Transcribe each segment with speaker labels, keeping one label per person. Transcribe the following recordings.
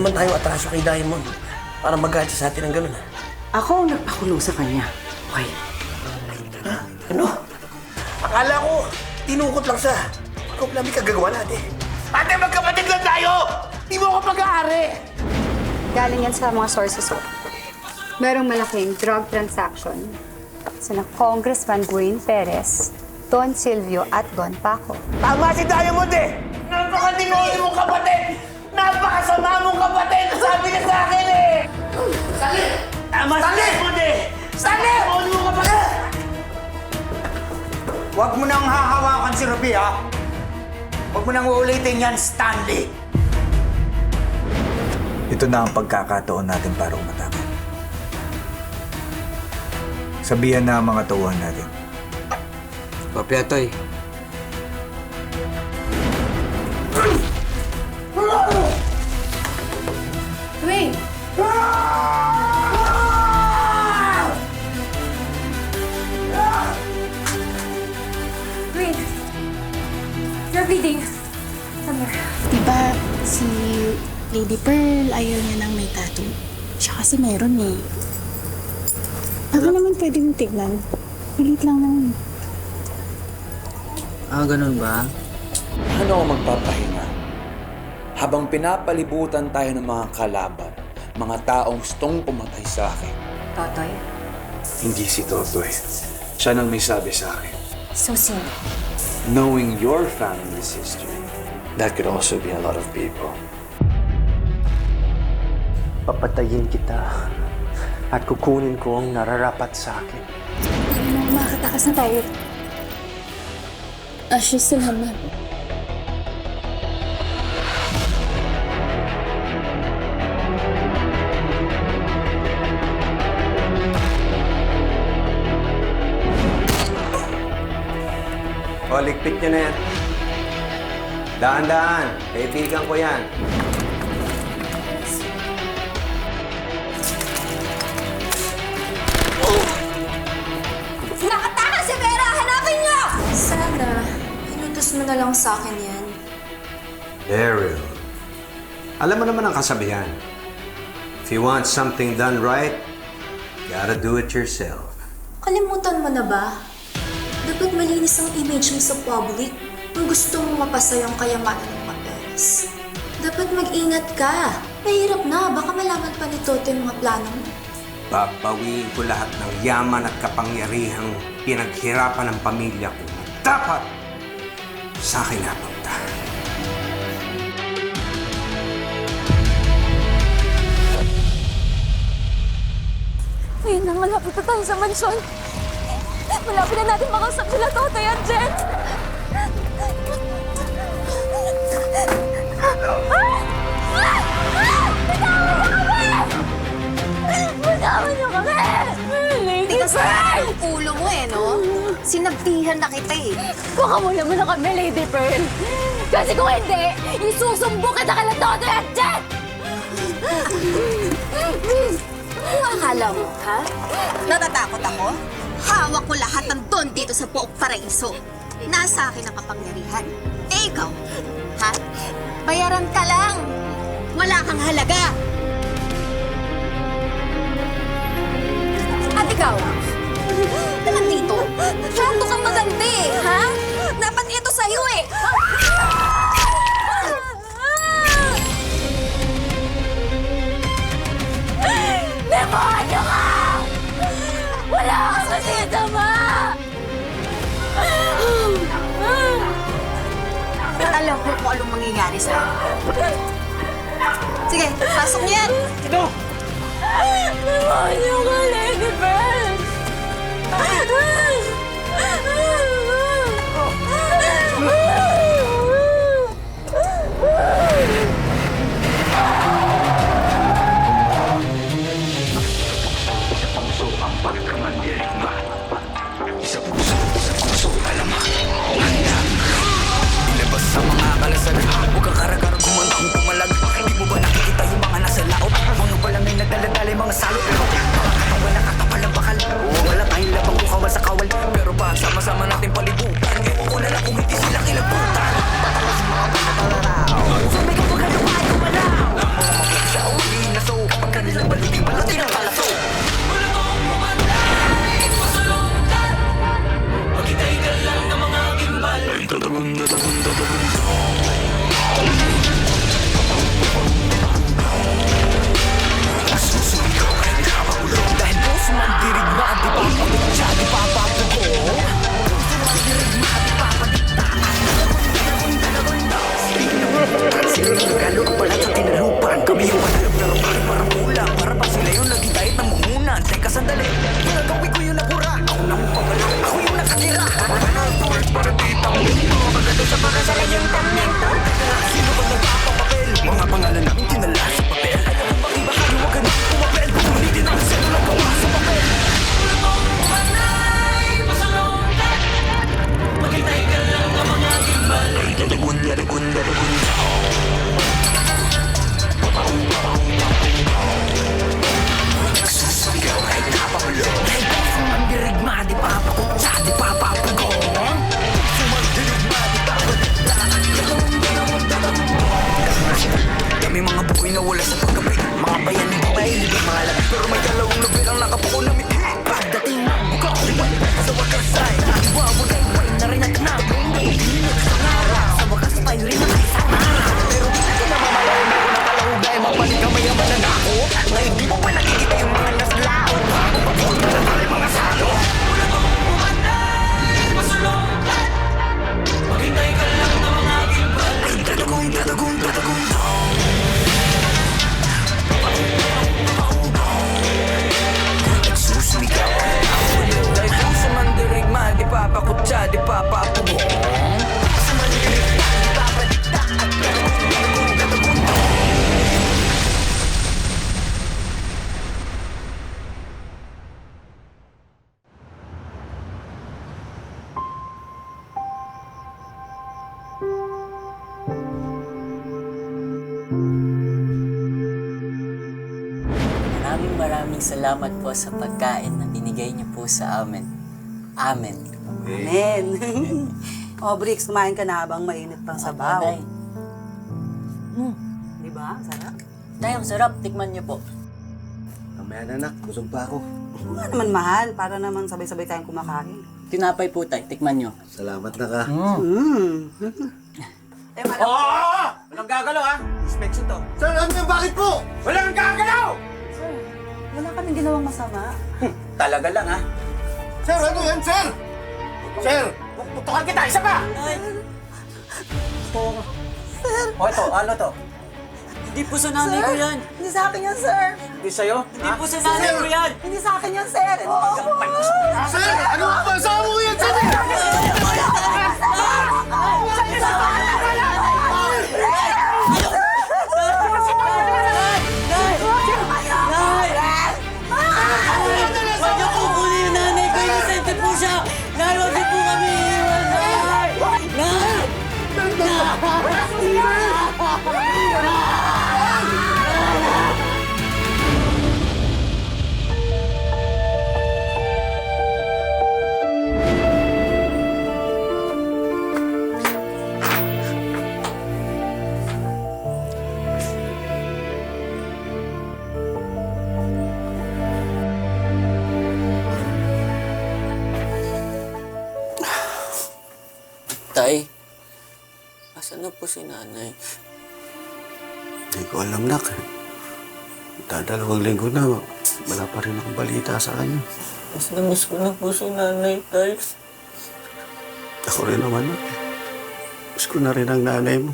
Speaker 1: Naman tayong atraso kay Diamond. Para magalit sa atin ng ganun, ha?
Speaker 2: Ako ang nagpakulong sa kanya. Okay.
Speaker 1: Ano? Akala ko, tinukot lang sa... Ikaw pala may kagagawa natin. Ate, magkapatid lang tayo! Di mo ako pag-aari!
Speaker 3: Galing yan sa mga sources ko. Merong malaking drug transaction sina Congressman Gwen Perez, Don Silvio at Don Paco.
Speaker 1: Tama si Diamond eh! Napakadinoli mong kapatid! Napakasama mong kapatid! Sabi niya sa akin eh! Sali! Tama si Diamond eh! Sali! Dinoli mong kapatid!
Speaker 4: Huwag mo nang hahawakan si Ruby, ha? Huwag mo nang uulitin yan, Stanley!
Speaker 5: Ito na ang pagkakataon natin para umatake. Sabihan na ang mga tauhan natin.
Speaker 4: Kopya,
Speaker 6: Lady Pearl ayaw niya nang may tattoo? Siya kasi meron eh. Baka naman pwede mong tignan. Pilit lang naman.
Speaker 4: Ah, ganun ba?
Speaker 7: Ano ako magpapahinga? Habang pinapalibutan tayo ng mga kalaban, mga taong gustong pumatay sa akin.
Speaker 3: Totoy?
Speaker 7: Hindi si Totoy. Siya nang may sabi sa akin.
Speaker 3: So sino?
Speaker 7: Knowing your family's history, that could also be a lot of people.
Speaker 1: Papatayin kita at kukunin ko ang nararapat sa akin.
Speaker 6: Makakatakas na tayo. Ashes salamat.
Speaker 4: O, ligpit nyo na yan. Daan-daan. Kaibigan ko yan.
Speaker 8: Lang sa akin yan.
Speaker 4: Daryl. Alam mo naman ang kasabihan. If you want something done right, gotta do it yourself.
Speaker 8: Kalimutan mo na ba? Dapat malinis ang image mo sa public kung gusto mo mapasa yung kayamanan ng papeles. Dapat mag-ingat ka. Mahirap na, baka malaman pa ni Toto yung mga plano mo.
Speaker 4: Babawiin ko lahat ng yaman at kapangyarihang pinaghirapan ng pamilya ko. Dapat sa akin napunta.
Speaker 8: Ayun na, malapit na tayo sa mansyon. Malapit na natin makausap sila Totoy at Jen. Bitawan niyo kami! Lady Pearl!
Speaker 9: Ang ulo mo eh, no? Sinabdihan na kita eh.
Speaker 8: Baka mo naman na kami, Lady Pearl. Kasi kung hindi, isusumbo kita kala Totoy at Jen!
Speaker 9: Ano akala mo, ha? Natatakot ako? Hawak ko lahat ng don dito sa buong paraiso. Nasa akin ang kapangyarihan. Eh, ikaw, ha? Bayaran ka lang. Wala kang halaga. Ikaw, naman dito, masyado kang maganda eh, ha? Dapat ito sa'yo eh.
Speaker 8: Demonyo ka! Wala kang masisama!
Speaker 9: Alam ko kung anong mangyayari sa akin. Sige, pasok niyo yan.
Speaker 8: Demonyo ka, Lady Pearl!
Speaker 10: Mga salot
Speaker 11: salamat po sa pagkain na binigay niyo po sa amin. Amen.
Speaker 2: Amen. o, Bricks, kumain ka na habang mainit pang sabaw.
Speaker 11: Tay.
Speaker 2: Di ba? Sarap.
Speaker 11: Tay, ang sarap. Tikman niyo po.
Speaker 12: Mamaya na anak, busog pa ako.
Speaker 2: Oo nga naman, mahal. Para naman sabay-sabay tayong kumakain.
Speaker 11: Tinapay po, tay. Tikman niyo.
Speaker 12: Salamat na ka.
Speaker 2: Mm. eh,
Speaker 13: Oo! Oh, oh, Walang gagalaw ha! Inspection to. Sir, ano yung bakit po? Walang gagalaw!
Speaker 2: Wala kaming ginawang masama.
Speaker 13: Talaga lang ha? Sir, ano yan, sir? Sir, putukan kita, isa pa! O ito, ano to?
Speaker 11: Hindi po sa nanay ko yan.
Speaker 2: Hindi sa akin yan, sir.
Speaker 13: Hindi sa'yo?
Speaker 11: Hindi po sa nanay ko yan.
Speaker 2: Hindi sa akin yan, sir.
Speaker 13: Sir, ano ba? Saan mo yan, sir?
Speaker 11: Huwag nanay?
Speaker 12: Hindi ko alam, nak. Dadalawang linggo na, wala pa rin akong balita sa kanya.
Speaker 11: Mas na miss ko na po si nanay, tay.
Speaker 12: Ako rin naman, nak. Miss ko na rin ang nanay mo.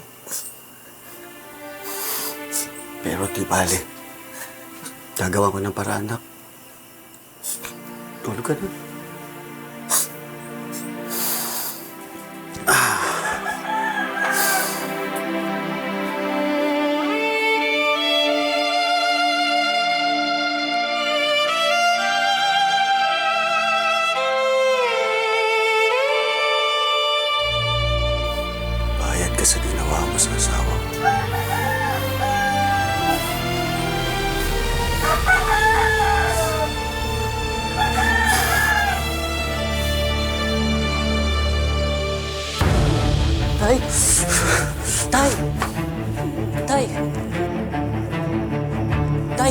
Speaker 12: Pero di bale. Gagawa ko ng paraan, nak. Tulog ka na.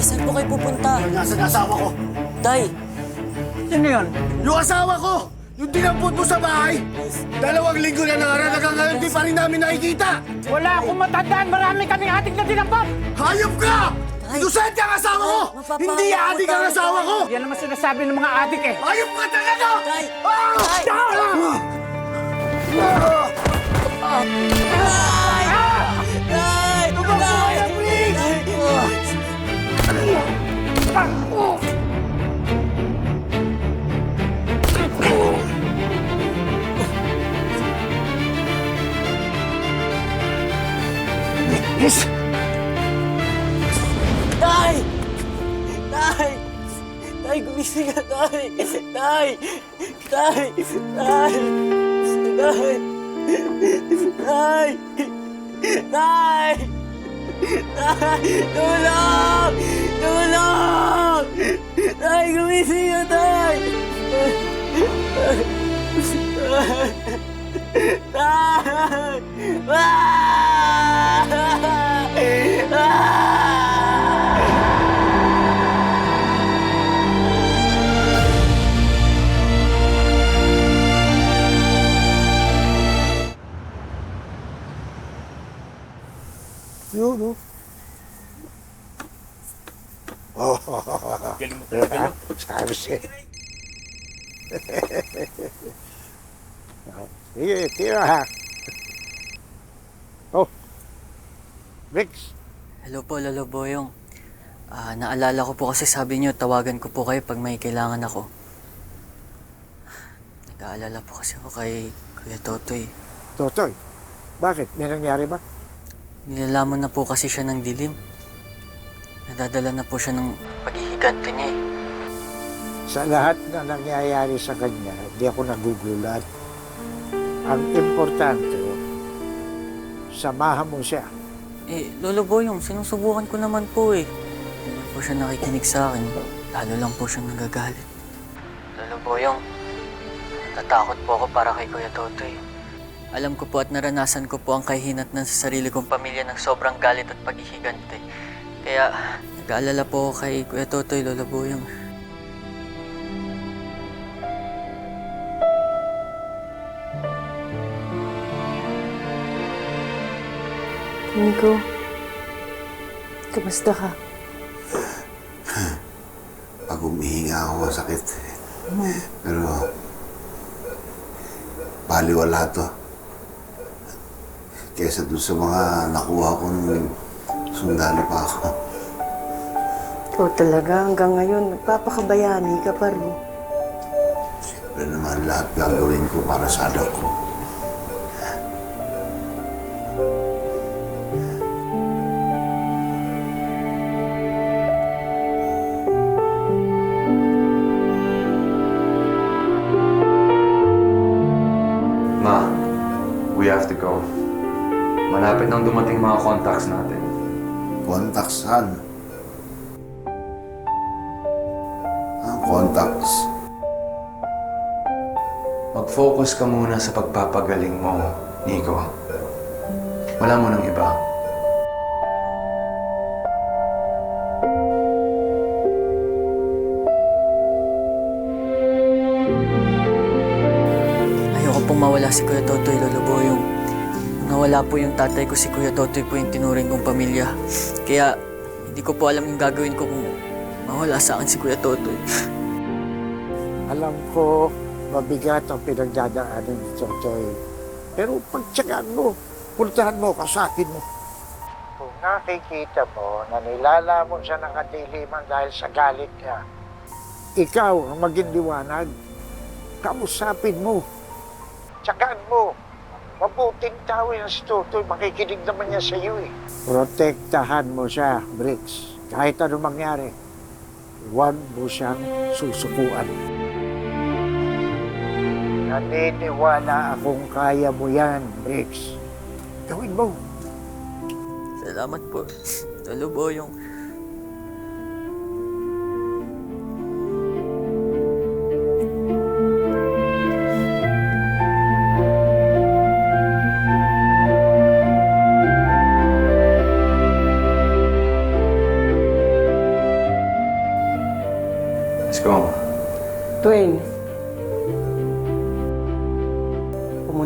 Speaker 11: Saan po kayo pupunta?
Speaker 13: Nasaan ang asawa ko?
Speaker 11: Tay!
Speaker 13: Yung asawa ko! Yung dinampot mo sa bahay! Dalawang linggo na nangaranagan
Speaker 1: hindi pa rin namin nakikita!
Speaker 11: Wala akong matandaan. Marami kaming ating na dinampot.
Speaker 1: Hayop ka! Lucente ang asawa ko! Hindi adik ang asawa ko!
Speaker 11: Yan naman sinasabi ng mga adik eh.
Speaker 1: Hayop ka talaga! Ah!
Speaker 11: Tay! Tay, gumising ka, Tay! Tay! Tay! Tay! Tay! Tay! Tay! Tay! Tulong! Tulong! Tay, gumising ka, Tay! Tay! Ah! Ah!
Speaker 1: Yun, oh. Oh, diba? Sabi siya. Sige, tira ha. Oh, Rex,
Speaker 11: Hello po, Lolo Boyong. Ah, naalala ko po kasi sabi niyo tawagan ko po kayo pag may kailangan ako. Nag-aalala po kasi ako kay Kuya Totoy.
Speaker 1: Totoy, bakit? May nangyari ba?
Speaker 11: Nilalamon na po kasi siya ng dilim. Nadadala na po siya ng paghihigante niya eh.
Speaker 1: Sa lahat na nangyayari sa kanya, hindi ako nagugulat. Ang importante, samahan mo siya.
Speaker 11: Eh, Lolo Boyong, sinusubukan ko naman po eh. Hindi po siya nakikinig sa akin. Lalo lang po siyang nagagalit. Lolo Boyong, natatakot po ako para kay Kuya Totoy. Alam ko po at naranasan ko po ang kahinatnan sa sarili kong pamilya ng sobrang galit at paghihigante. Kaya, nag-aalala po ako kay Kuya Totoy, Lolo Boyong.
Speaker 14: Nico, kamusta ka?
Speaker 15: Pag humihinga ako, sakit. Pero, baliwala to. Kesa dun sa mga nakuha ko nung sundalo pa ako.
Speaker 14: Ikaw talaga hanggang ngayon, nagpapakabayani ka pa rin.
Speaker 15: Pero naman lahat gagawin ko para sa anak ko.
Speaker 7: Malapit nang dumating mga contacts natin.
Speaker 15: Contacts, Han. Ang contacts.
Speaker 7: Mag-focus ka muna sa pagpapagaling mo, Nico. Wala mo nang iba.
Speaker 11: Ayoko pong mawala si Kuya Totoy, Lolo Boyong. Nawala po yung tatay ko, si Kuya Totoy po yung tinuring kong pamilya. Kaya, hindi ko po alam yung gagawin ko kung mawala sa akin si Kuya Totoy.
Speaker 1: Alam ko, mabigat ang pinagdadaanan ni Totoy. Pero pagtsagaan mo, puntahan mo, kasakin mo. Kung nakikita mo na nilalamon siya ng kadiliman dahil sa galit niya, ikaw ang maging liwanag. Kamusapin mo. Tsagaan mo. Mabuting tao yan si Totoy. Makikinig naman niya sa iyo eh. Protektahan mo siya, Briggs. Kahit ano mangyari, huwag mo siyang susukuan. Naniniwala akong kaya mo yan, Briggs. Gawin mo.
Speaker 11: Salamat po, Lolo Boyong.
Speaker 7: Let's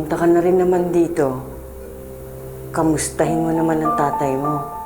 Speaker 14: Punta ka na rin naman dito. Kamustahin mo naman ang tatay mo.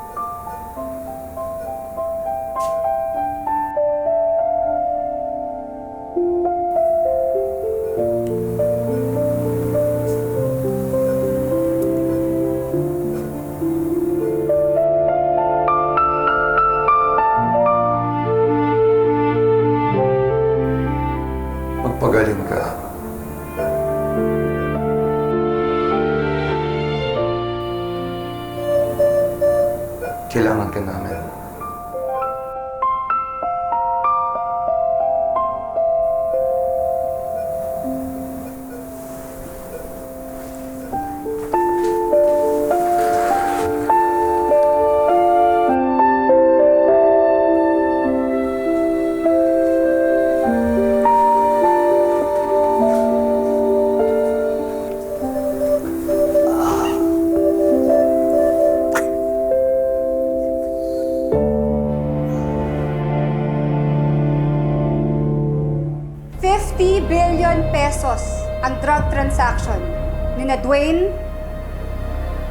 Speaker 3: Dwayne,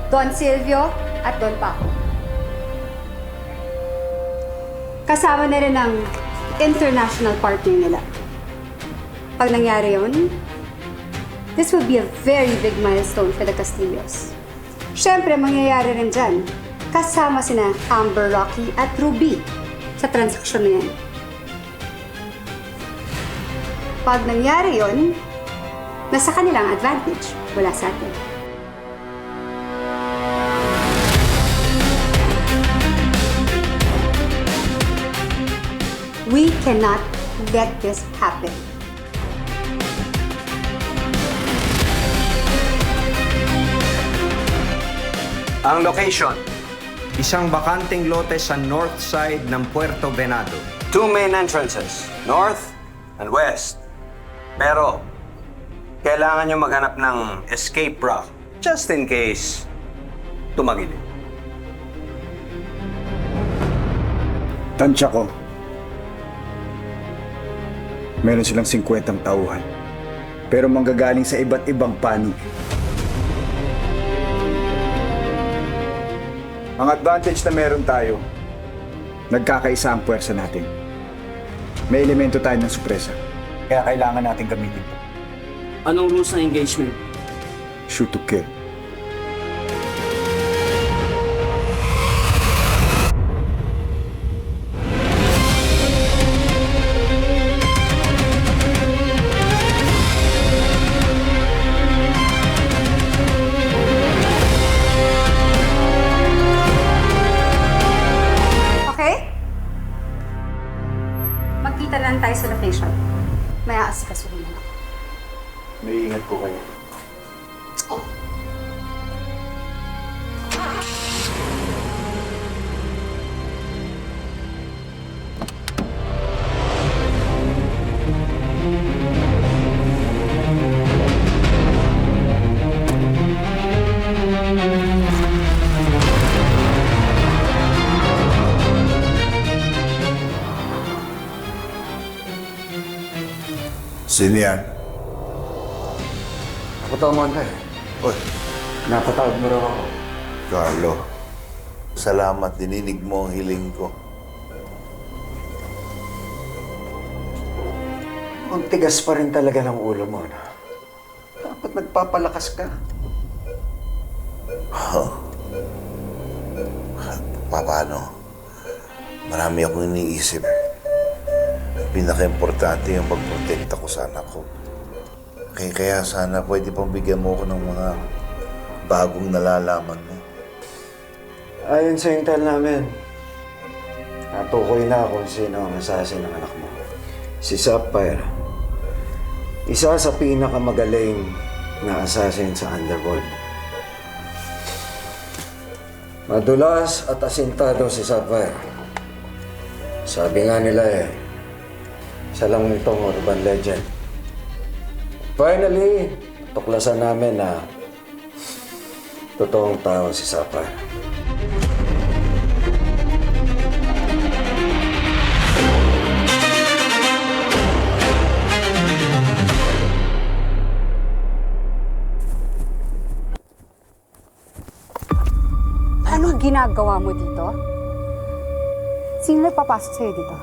Speaker 3: Don Silvio, at Don Paco. Kasama na rin ang international partner nila. Pag nangyari yun, this will be a very big milestone for the Castillos. Siyempre, mangyayari rin dyan, kasama sina Amber Rocky at Ruby sa transaksyon na yan. Pag nangyari yon, nasa kanilang advantage, wala sa atin. We cannot let this happen.
Speaker 4: Ang location, isang bakanting lote sa north side ng Puerto Venado. Two main entrances, north and west. Pero, kailangan nyo maghanap ng escape route just in case tumagilid.
Speaker 5: Tansya ko. Meron silang 50 tauhan. Pero manggagaling sa iba't ibang panig. Ang advantage na meron tayo, nagkakaisa ang puwersa natin. May elemento tayo ng supresa. Kaya kailangan natin gamitin ito.
Speaker 11: Anong rules ng engagement?
Speaker 5: Shoot to kill.
Speaker 15: Sino yan?
Speaker 7: Napatawaman ka eh.
Speaker 15: Uy,
Speaker 7: Napatawad mo raw ako.
Speaker 15: Carlo. Salamat, dininig mo ang hiling ko.
Speaker 4: Ang tigas pa rin talaga ng ulo mo, no? Dapat nagpapalakas ka.
Speaker 15: Paano? Marami akong iniisip. Pinaka-importante yung pagprotekta ko sa anak ko. Kaya, kaya sana pwede pang bigyan mo ako ng mga bagong nalalaman mo.
Speaker 4: Ayon sa intel namin, natukoy na kung sino ang assassin ng anak mo. Si Sapphire. Isa sa pinakamagaling na assassin sa underworld. Madulas at asintado si Sapphire. Sabi nga nila eh, isa lang nitong urban legend. Finally, tuklasan namin na totoong tao si Sapphire.
Speaker 3: Ginagawa mo dito? Sino nagpapasok sa'yo dito?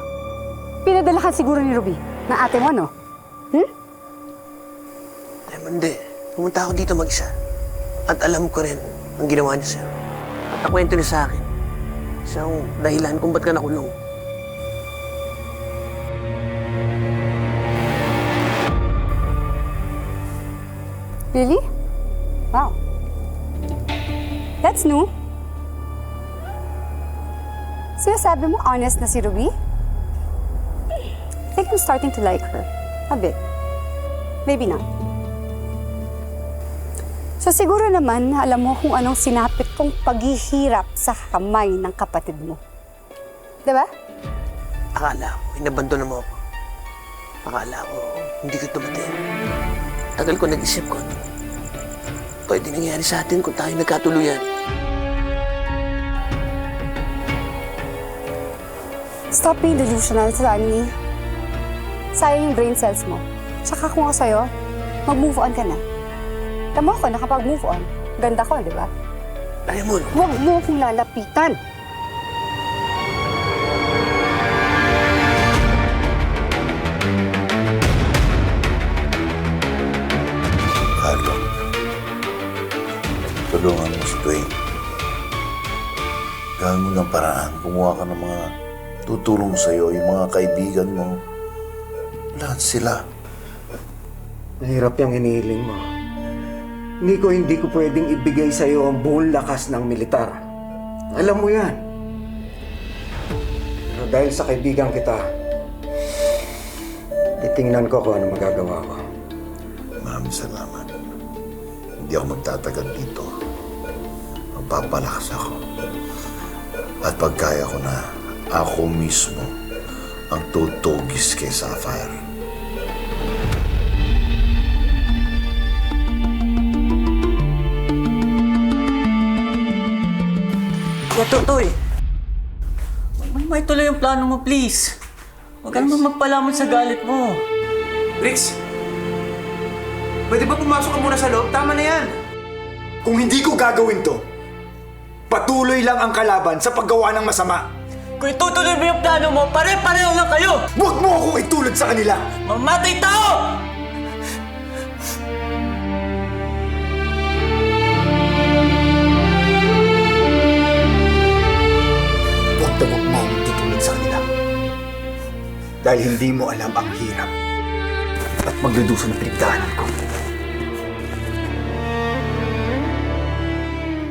Speaker 3: Pinadala ka siguro ni Ruby, na ate mo, no? Hmm?
Speaker 16: Eh, hindi. Pumunta ako dito mag-isa. At alam ko rin ang ginawa niya sa'yo. At nakwento niya sa akin. Isang dahilan kung ba't ka nakulong.
Speaker 3: Really? Wow. That's new. Sinasabi mo honest na si Ruby? I think I'm starting to like her. A bit. Maybe not. So siguro naman, alam mo kung anong sinapit kong paghihirap sa kamay ng kapatid mo. Diba?
Speaker 16: Akala ko, inabandon mo ako. Akala ko, hindi ka dumating. Tagal ko nag-isip ko, ano, pwede nangyari sa atin kung tayo nagkatuluyan.
Speaker 3: Stop being delusional, Sunny. Sayang yung brain cells mo. Tsaka kung ako sa'yo, mag-move on ka na. Tama ko, nakapag-move on. Ganda ko, di ba?
Speaker 16: Diamond!
Speaker 3: Huwag mo akong lalapitan.
Speaker 15: Carlo, tulungan mo si Dwayne. Gawin mo ng paraan. Kumuha ka ng mga tutulong sa'yo, yung mga kaibigan mo. Lahat sila.
Speaker 17: Mahirap yung hinihiling mo. Hindi ko hindi ko pwedeng ibigay sa iyo ang buong lakas ng militar. Alam mo yan. Pero dahil sa kaibigan kita, titingnan ko kung ano magagawa ko.
Speaker 15: Maraming salamat. Hindi ako magtatagal dito. Magpapalakas ako. At pagkaya ko na, ako mismo ang tutugis kay Sapphire.
Speaker 11: Kuya Totoy, may, may tuloy yung plano mo, please. Huwag ka naman magpalamon sa galit mo.
Speaker 5: Bricks! Pwede ba pumasok ka muna sa loob? Tama na yan! Kung hindi ko gagawin to, patuloy lang ang kalaban sa paggawa ng masama.
Speaker 11: Kung itutuloy mo yung plano mo, pare-pareho lang kayo!
Speaker 5: Huwag mo akong itulad sa kanila!
Speaker 11: Mamatay tao!
Speaker 5: Huwag na huwag mo akong tutulad sa kanila. Dahil hindi mo alam ang hirap at magdudusa ng pinagdaanan ko.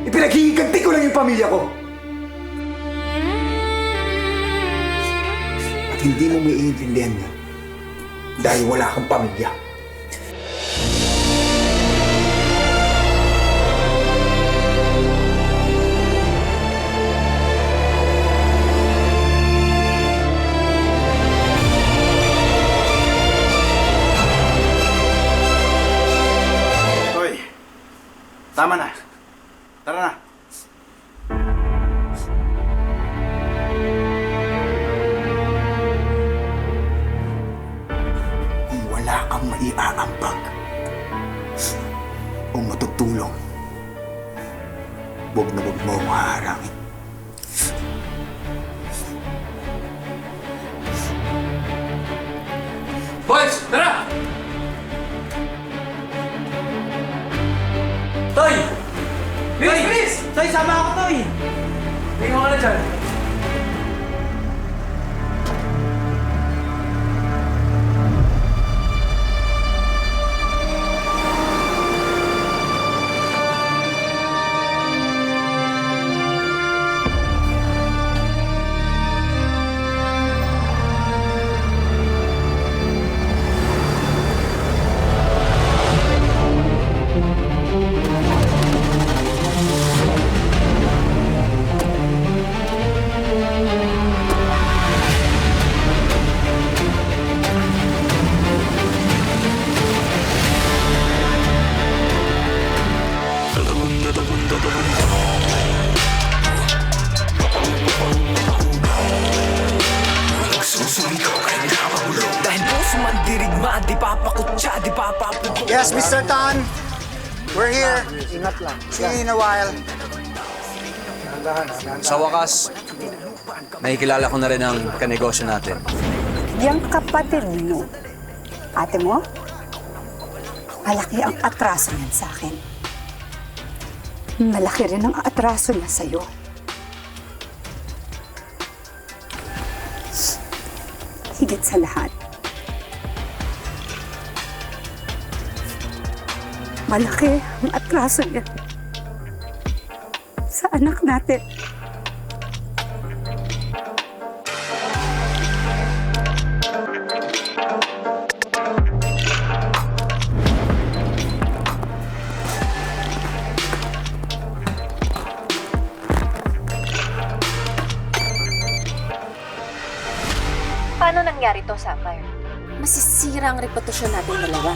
Speaker 5: Ipinaghihiganti ko lang yung pamilya ko. Hindi mo may iintindihan niya dahil wala kang pamilya. Kang maiaambag o matutulong, huwag na huwag mo akong haharangin.
Speaker 7: Boys, tara!
Speaker 11: Toy! Bilis, bilis! Toy, sama ako, Toy! Tingnan ka na dyan.
Speaker 17: Lang. See you in a while.
Speaker 7: Sa wakas, nakikilala ko na rin ang kanegosyo natin.
Speaker 3: Yang kapatid mo, ate mo, malaki ang atraso niyan sa akin. Malaki rin ang atraso niya sa'yo. Higit sa lahat, malaki ang atraso niya anak natin.
Speaker 9: Paano nangyari to, Sapphire? Masisira ang reputasyon natin dalawa.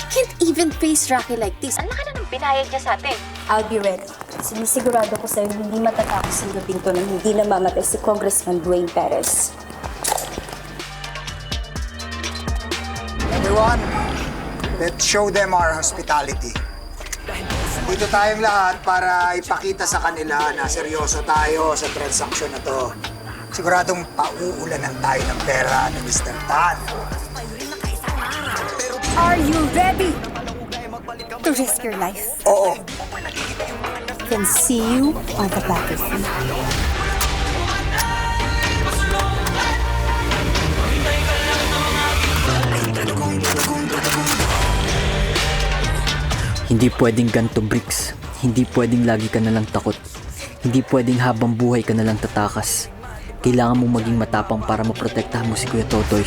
Speaker 9: I can't even face Rocky like this. Ang laki na ng binayad niya sa atin.
Speaker 18: I'll be ready. Sinisigurado ko sa'yo hindi matatapos ang gabing to nang hindi namamatay si Congressman Dwayne Perez.
Speaker 19: Everyone, let's show them our hospitality. Dito tayong lahat para ipakita sa kanila na seryoso tayo sa transaksyon na to. Siguradong pauulanan tayo ng pera ni Mr. Tan.
Speaker 3: Are you ready to risk your life?
Speaker 19: Oo.
Speaker 3: Then see you on the battlefield.
Speaker 20: Hindi pwedeng ganto bricks. Hindi pwedeng lagi ka nalang takot. Hindi pwedeng habang buhay ka nalang tatakas. Kailangan mong maging matapang para maprotektahan mo si Kuya Totoy.